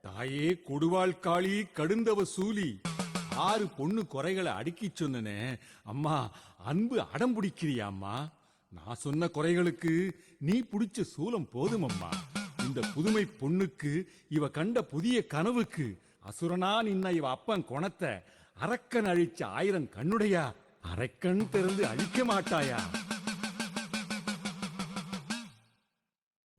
தாயே கொடுவாள் காளி கடுந்தவ சூலி. ஆறு பொண்ணு குறைகளை அடுக்கி சொன்னனே. அம்மா அன்பு அடம் பிடிக்கிறியாம்மா நான் சொன்ன குறைகளுக்கு நீ பிடிச்ச சூலம் போதும் அம்மா. இந்த புதுமை பொண்ணுக்கு இவ கண்ட புதிய கனவுக்கு அசுரனா நின்ன இவ அப்பன் குணத்தை அரக்கன் அழிச்ச ஆயிரம் கண்ணுடையா? அரக்கன் திறந்து அழிக்க மாட்டாயா?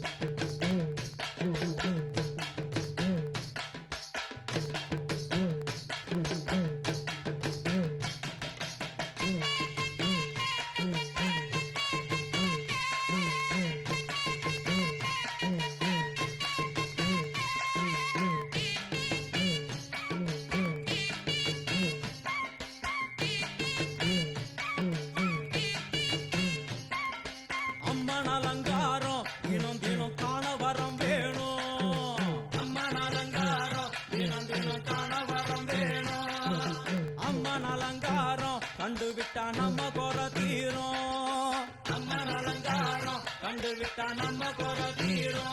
just கொண்டு விட்டா நம்ம குறதீரோ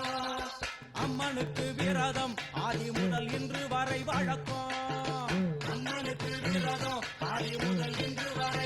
அம்மனுக்கு விரதம் ஆதி முதல் இன்று வரை வழக்கம். அம்மனுக்கு விரதம் ஆதி முதல் இன்று வரை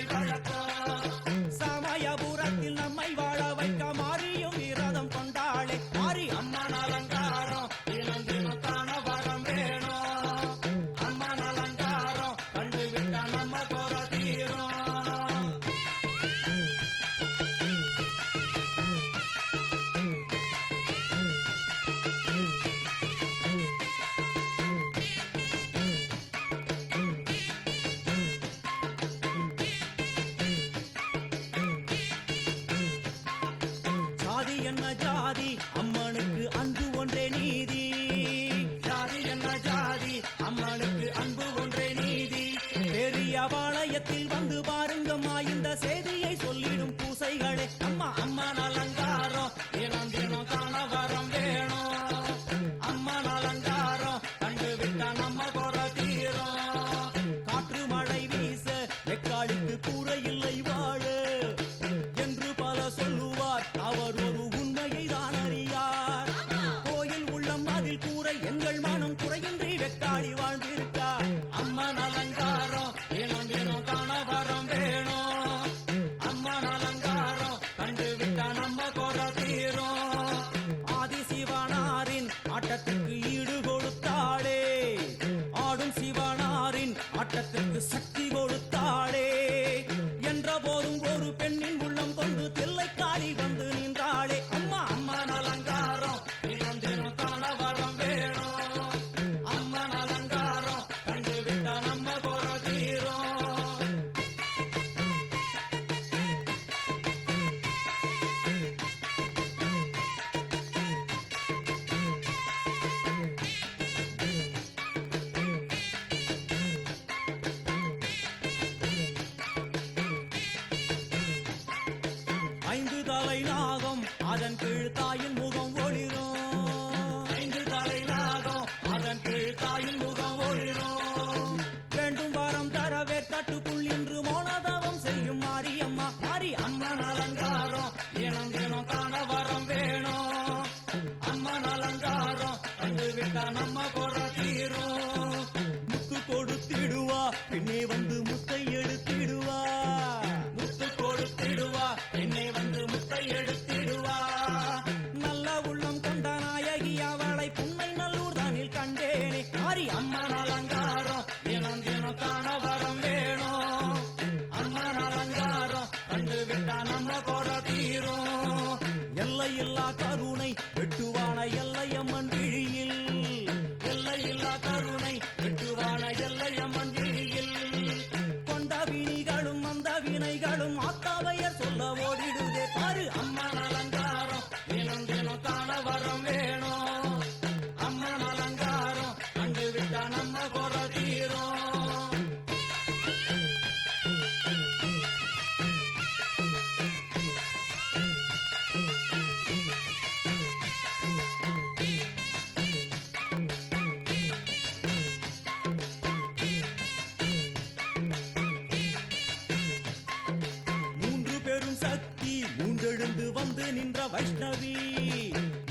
என்ன ஜாதி? அம்மனுக்கு அங்கு ஒன்றே நீ காலை நான் கருணை வெட்டுவான எல்லையா வந்து நின்ற வைஷ்ணவி.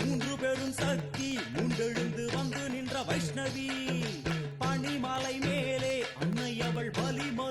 மூன்று பெரும் சக்தி மூன்றெழுந்து வந்து நின்ற வைஷ்ணவி. பனிமலை மேலே அன்னை அவள் பலிமா